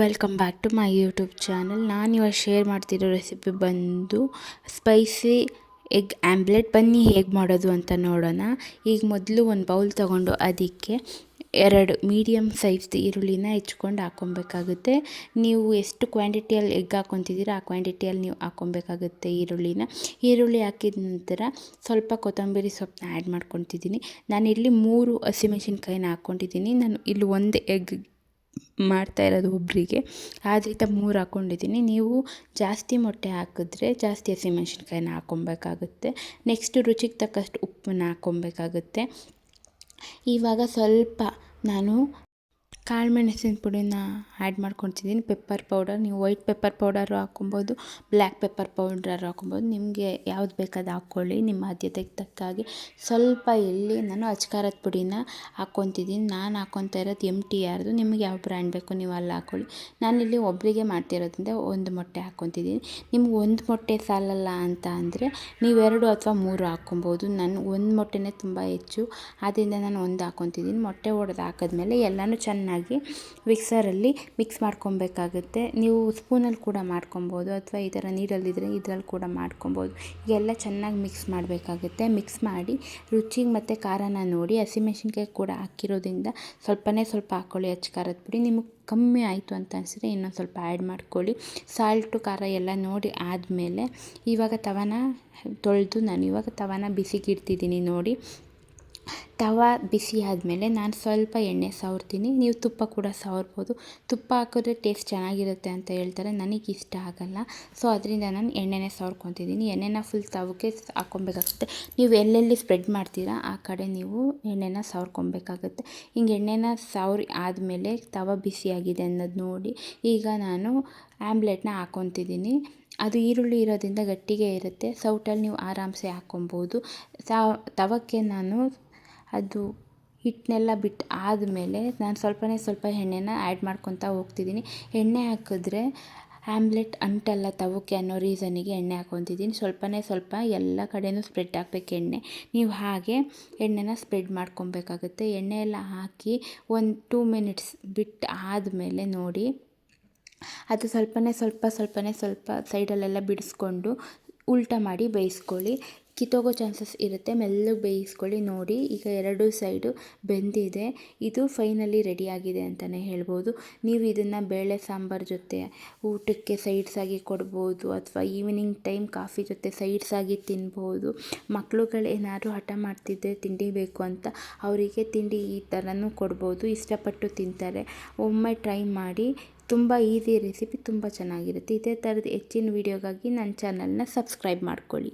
Welcome back to my YouTube channel ನಾನು ಇವಾಗ share ಮಾಡ್ತಿರೋ ರೆಸಿಪಿ ಬಂದು ಸ್ಪೈಸಿ ಎಗ್ ಆ್ಯಂಬ್ಲೆಟ್ ಬನ್ನಿ ಹೇಗೆ ಮಾಡೋದು ಅಂತ ನೋಡೋಣ. ಈಗ ಮೊದಲು ಒಂದು ಬೌಲ್ ತೊಗೊಂಡು ಅದಕ್ಕೆ ಎರಡು ಮೀಡಿಯಮ್ ಸೈಜ್ದು ಈರುಳ್ಳಿನ ಹೆಚ್ಕೊಂಡು ಹಾಕ್ಕೊಬೇಕಾಗುತ್ತೆ. ನೀವು ಎಷ್ಟು ಕ್ವಾಂಟಿಟಿಯಲ್ಲಿ ಎಗ್ ಹಾಕ್ಕೊತಿದ್ದೀರ ಆ ಕ್ವಾಂಟಿಟಿಯಲ್ಲಿ ನೀವು ಹಾಕ್ಕೊಬೇಕಾಗುತ್ತೆ ಈರುಳ್ಳಿನ. ಈರುಳ್ಳಿ ಹಾಕಿದ ನಂತರ ಸ್ವಲ್ಪ ಕೊತ್ತಂಬರಿ ಸೊಪ್ಪನ್ನ ಆ್ಯಡ್ ಮಾಡ್ಕೊತಿದ್ದೀನಿ ನಾನಿಲ್ಲಿ ಮೂರು ಹಸಿಮೆಣಸಿನ್ಕಾಯಿನ ಹಾಕ್ಕೊಂಡಿದ್ದೀನಿ. ನಾನು ಇಲ್ಲಿ ಒಂದು ಎಗ್ ಮಾಡ್ತಾ ಇರೋದು ಒಬ್ಬರಿಗೆ ಆದ್ರಿಂದ ಮೂರು ಹಾಕ್ಕೊಂಡಿದ್ದೀನಿ ನೀವು ಜಾಸ್ತಿ ಮೊಟ್ಟೆ ಹಾಕಿದ್ರೆ ಜಾಸ್ತಿ ಹಸಿಮೆಣ್ಸಿನ್ಕಾಯಿನ ಹಾಕ್ಕೊಬೇಕಾಗುತ್ತೆ ನೆಕ್ಸ್ಟ್ ರುಚಿಗೆ ತಕ್ಕಷ್ಟು ಉಪ್ಪನ್ನ ಹಾಕ್ಕೊಬೇಕಾಗುತ್ತೆ ಇವಾಗ ಸ್ವಲ್ಪ ನಾನು ಕಾಳು ಮೆಣಸಿನ ಪುಡಿನ ಆ್ಯಡ್ ಮಾಡ್ಕೊಳ್ತಿದ್ದೀನಿ ಪೆಪ್ಪರ್ ಪೌಡರ್ ನೀವು ವೈಟ್ ಪೆಪ್ಪರ್ ಪೌಡರು ಹಾಕ್ಕೊಬೋದು ಬ್ಲ್ಯಾಕ್ ಪೆಪ್ಪರ್ ಪೌಡರ್ ಹಾಕ್ಕೊಬೋದು. ನಿಮಗೆ ಯಾವ್ದು ಬೇಕಾದ ಹಾಕ್ಕೊಳ್ಳಿ, ನಿಮ್ಮ ಆದ್ಯತೆಗೆ ತಕ್ಕ ಹಾಗೆ. ಸ್ವಲ್ಪ ಇಲ್ಲಿ ನಾನು ಅಚ್ಕಾರದ ಪುಡಿನ ಹಾಕ್ಕೊತಿದ್ದೀನಿ ನಾನು ಹಾಕ್ಕೊತಾ ಇರೋದು ಎಂ ಟಿ ಆರ್ದು ನಿಮಗೆ ಯಾವ ಬ್ರ್ಯಾಂಡ್ ಬೇಕು ನೀವು ಅಲ್ಲಿ ಹಾಕ್ಕೊಳ್ಳಿ. ನಾನಿಲ್ಲಿ ಒಬ್ಬರಿಗೆ ಮಾಡ್ತಿರೋದ್ರಿಂದ ಒಂದು ಮೊಟ್ಟೆ ಹಾಕ್ಕೊತಿದ್ದೀನಿ ನಿಮ್ಗೆ ಒಂದು ಮೊಟ್ಟೆ ಸಾಲಲ್ಲ ಅಂತ ಅಂದರೆ ನೀವು ಎರಡು ಅಥವಾ ಮೂರು ಹಾಕ್ಕೊಬೋದು. ನಾನು ಒಂದು ಮೊಟ್ಟೆನೇ ತುಂಬ ಹೆಚ್ಚು. ಆದ್ದರಿಂದ ನಾನು ಒಂದು ಹಾಕ್ಕೊತಿದ್ದೀನಿ ಮೊಟ್ಟೆ ಒಡೆದು ಹಾಕಿದ್ಮೇಲೆ ಎಲ್ಲನೂ ಚೆನ್ನಾಗಿ ಚೆನ್ನಾಗಿ ಮಿಕ್ಸರಲ್ಲಿ ಮಿಕ್ಸ್ ಮಾಡ್ಕೊಬೇಕಾಗುತ್ತೆ. ನೀವು ಸ್ಪೂನಲ್ಲಿ ಕೂಡ ಮಾಡ್ಕೊಬೋದು ಅಥವಾ ಈ ಥರ ನೀರಲ್ಲಿದ್ದರೆ ಇದ್ರಲ್ಲಿ ಕೂಡ ಮಾಡ್ಕೊಬೋದು. ಎಲ್ಲ ಚೆನ್ನಾಗಿ ಮಿಕ್ಸ್ ಮಾಡಬೇಕಾಗುತ್ತೆ. ಮಿಕ್ಸ್ ಮಾಡಿ ರುಚಿಗೆ ಮತ್ತು ಖಾರನ ನೋಡಿ ಹಸಿಮೆಣ್ಸಿನ್ಕಾಯಿ ಕೂಡ ಹಾಕಿರೋದ್ರಿಂದ ಸ್ವಲ್ಪನೇ ಸ್ವಲ್ಪ ಹಾಕ್ಕೊಳ್ಳಿ ಅಚ್ಚ ಖಾರದ ಪುಡಿ. ನಿಮಗೆ ಕಮ್ಮಿ ಆಯಿತು ಅಂತ ಅನಿಸಿದ್ರೆ ಇನ್ನೊಂದು ಸ್ವಲ್ಪ ಆ್ಯಡ್ ಮಾಡ್ಕೊಳ್ಳಿ. ಸಾಲ್ಟು, ಖಾರ ಎಲ್ಲ ನೋಡಿ ಆದಮೇಲೆ ಇವಾಗ ತವನ ತೊಳೆದು ನಾನು ಇವಾಗ ತವನ ಬಿಸಿಗಿಡ್ತಿದ್ದೀನಿ ನೋಡಿ. ತವ ಬಿಸಿ ಆದಮೇಲೆ ನಾನು ಸ್ವಲ್ಪ ಎಣ್ಣೆ ಸವರ್ತೀನಿ. ನೀವು ತುಪ್ಪ ಕೂಡ ಸವರ್ಬೋದು. ತುಪ್ಪ ಹಾಕಿದ್ರೆ ಟೇಸ್ಟ್ ಚೆನ್ನಾಗಿರುತ್ತೆ ಅಂತ ಹೇಳ್ತಾರೆ. ನನಗೆ ಇಷ್ಟ ಆಗಲ್ಲ. ಸೊ ಅದರಿಂದ ನಾನು ಎಣ್ಣೆನೇ ಸವರ್ಕೊತಿದ್ದೀನಿ ಎಣ್ಣೆನ ಫುಲ್ ತವಕ್ಕೆ ಹಾಕ್ಕೊಬೇಕಾಗುತ್ತೆ. ನೀವು ಎಲ್ಲೆಲ್ಲಿ ಸ್ಪ್ರೆಡ್ ಮಾಡ್ತೀರಾ, ಆ ಕಡೆ ನೀವು ಎಣ್ಣೆನ ಸವರ್ಕೊಬೇಕಾಗುತ್ತೆ. ಹಿಂಗೆ ಎಣ್ಣೆನ ಸವರಿ ಆದಮೇಲೆ ತವ ಬಿಸಿಯಾಗಿದೆ ಅನ್ನೋದು ನೋಡಿ, ಈಗ ನಾನು ಆಮ್ಲೆಟ್ನ ಹಾಕ್ಕೊತಿದ್ದೀನಿ ಅದು ಈರುಳ್ಳಿ ಇರೋದ್ರಿಂದ ಗಟ್ಟಿಗೆ ಇರುತ್ತೆ. ಸೌಟಲ್ಲಿ ನೀವು ಆರಾಮ್ಸೆ ಹಾಕ್ಕೊಬೋದು. ತವಕ್ಕೆ ನಾನು ಅದು ಹಿಟ್ಟನ್ನೆಲ್ಲ ಬಿಟ್ಟು ಆದಮೇಲೆ ನಾನು ಸ್ವಲ್ಪನೇ ಸ್ವಲ್ಪ ಎಣ್ಣೆನ ಆ್ಯಡ್ ಮಾಡ್ಕೊತಾ ಹೋಗ್ತಿದ್ದೀನಿ ಎಣ್ಣೆ ಹಾಕಿದ್ರೆ ಆಮ್ಲೆಟ್ ಅಂಟಲ್ಲ ತವಕ್ಕೆ ಅನ್ನೋ ರೀಸನಿಗೆ ಎಣ್ಣೆ ಹಾಕ್ಕೊತಿದ್ದೀನಿ ಸ್ವಲ್ಪನೇ ಸ್ವಲ್ಪ ಎಲ್ಲ ಕಡೆಯೂ ಸ್ಪ್ರೆಡ್ ಹಾಕ್ಬೇಕು ಎಣ್ಣೆ. ನೀವು ಹಾಗೆ ಎಣ್ಣೆನ ಸ್ಪ್ರೆಡ್ ಮಾಡ್ಕೊಬೇಕಾಗುತ್ತೆ. ಎಣ್ಣೆ ಎಲ್ಲ ಹಾಕಿ ಒಂದು ಟೂ ಮಿನಿಟ್ಸ್ ಬಿಟ್ಟು ಆದಮೇಲೆ ನೋಡಿ, ಅದು ಸ್ವಲ್ಪನೇ ಸ್ವಲ್ಪ ಸ್ವಲ್ಪನೇ ಸ್ವಲ್ಪ ಸೈಡಲ್ಲೆಲ್ಲ ಬಿಡಿಸ್ಕೊಂಡು ಉಲ್ಟ ಮಾಡಿ ಬೇಯಿಸ್ಕೊಳ್ಳಿ. ಕಿತ್ತೋಗೋ ಚಾನ್ಸಸ್ ಇರುತ್ತೆ. ಮೆಲ್ಲಗೆ ಬೇಯಿಸ್ಕೊಳ್ಳಿ, ನೋಡಿ. ಈಗ ಎರಡು ಸೈಡು ಬೆಂದಿದೆ. ಇದು ಫೈನಲಿ ರೆಡಿಯಾಗಿದೆ ಅಂತಲೇ ಹೇಳ್ಬೋದು. ನೀವು ಇದನ್ನು ಬೇಳೆ, ಸಾಂಬಾರು ಜೊತೆ ಊಟಕ್ಕೆ ಸೈಡ್ಸಾಗಿ ಕೊಡ್ಬೋದು ಅಥವಾ ಈವ್ನಿಂಗ್ ಟೈಮ್ ಕಾಫಿ ಜೊತೆ ಸೈಡ್ಸಾಗಿ ತಿನ್ಬೋದು. ಏನಾದರೂ ಹಠ ಮಾಡ್ತಿದ್ದರೆ ತಿಂಡಿ ಬೇಕು ಅಂತ ಅವರಿಗೆ ತಿಂಡಿ ಈ ಥರನೂ ಕೊಡ್ಬೋದು. ಇಷ್ಟಪಟ್ಟು ತಿಂತಾರೆ. ಒಮ್ಮೆ ಟ್ರೈ ಮಾಡಿ. ತುಂಬ ಈಸಿ ರೆಸಿಪಿ, ತುಂಬ ಚೆನ್ನಾಗಿರುತ್ತೆ. ಇದೇ ಥರದ ಹೆಚ್ಚಿನ ವೀಡಿಯೋಗಾಗಿ ನನ್ನ ಚಾನಲ್ನ ಸಬ್ಸ್ಕ್ರೈಬ್ ಮಾಡ್ಕೊಳ್ಳಿ.